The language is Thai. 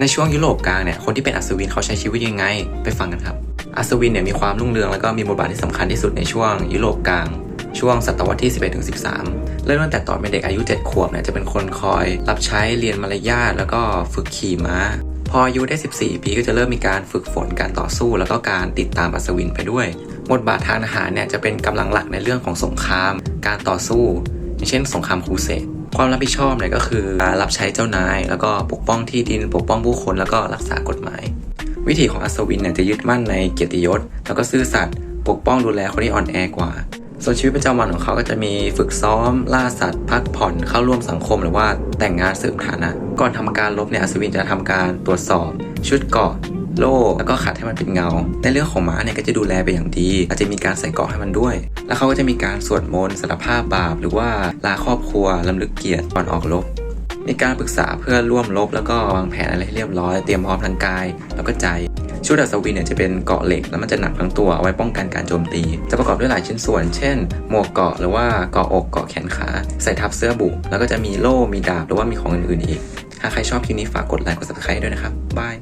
ในช่วงยุโรปกลางเนี่ยคนที่เป็นอัศวินเขาใช้ชีวิตยังไง ไปฟังกันครับ อัศวินเนี่ยมีความรุ่งเรืองแล้วก็มีบทบาทที่สำคัญที่สุดในช่วงยุโรปกลาง ช่วงศตวรรษที่ 11ถึง13 เริ่มตั้งแต่ตอนเป็นเด็กอายุ 7 ขวบเนี่ยจะเป็นคนคอยรับใช้เรียนมารยาทแล้วก็ฝึกขี่ม้า พออายุได้ 14 ปีก็จะเริ่มมีการฝึกฝนการต่อสู้ แล้วก็การติดตามอัศวินไปด้วยบทบาททางทหารเนี่ยจะเป็นกำลังหลักในเรื่องของสงคราม การต่อสู้อย่างเช่น สงครามครูเสด ความรับผิดชอบเนี่ยก็คือรับใช้เจ้านาย แล้วก็ปกป้องที่ดินปกป้องผู้คนแล้วก็รักษากฎหมาย วิถีของอัศวินเนี่ยจะยึดมั่นในเกียรติยศ แล้วก็ซื่อสัตย์ปกป้องดูแลคนที่อ่อนแอกว่าส่วนชีวิตประจำวันของเขาก็จะมีฝึกซ้อม ล่าสัตว์ พักผ่อนเข้าร่วมสังคมหรือว่าแต่งงานเสริมฐานะ ก่อนทำการลบเนี่ยอัศวินจะทำการตรวจสอบ ชุดเกาะ โล่แล้วก็ขัดให้มันเป็นเงา ในเรื่องของม้าเนี่ยก็จะดูแลไปอย่างดี อาจจะมีการใส่เกาะให้มันด้วย แล้วเขาก็จะมีการสวดมนต์สารภาพบาป หรือว่าลาครอบครัวลำลึกเกียรติก่อนออกรบมีการปรึกษาเพื่อร่วมรบแล้วก็วางแผนอะไรให้เรียบร้อย เตรียมพร้อมทั้งกาย แล้วก็ใจชุดอัศวินเนี่ยจะเป็นเกาะเหล็กแล้วมันจะหนักทั้งตัวเอาไว้ป้องกันการโจมตี จะประกอบด้วยหลายชิ้นส่วน เช่น หมวกเกาะหรือว่าเกาะอกเกาะแขนขา ใส่ทับเสื้อบุแล้วก็จะมีโล่มีดาบหรือว่ามีของอื่นๆอีก ถ้าใครชอบคลิปนี้ฝากกดไลค์กด subscribe ด้วยนะครับบาย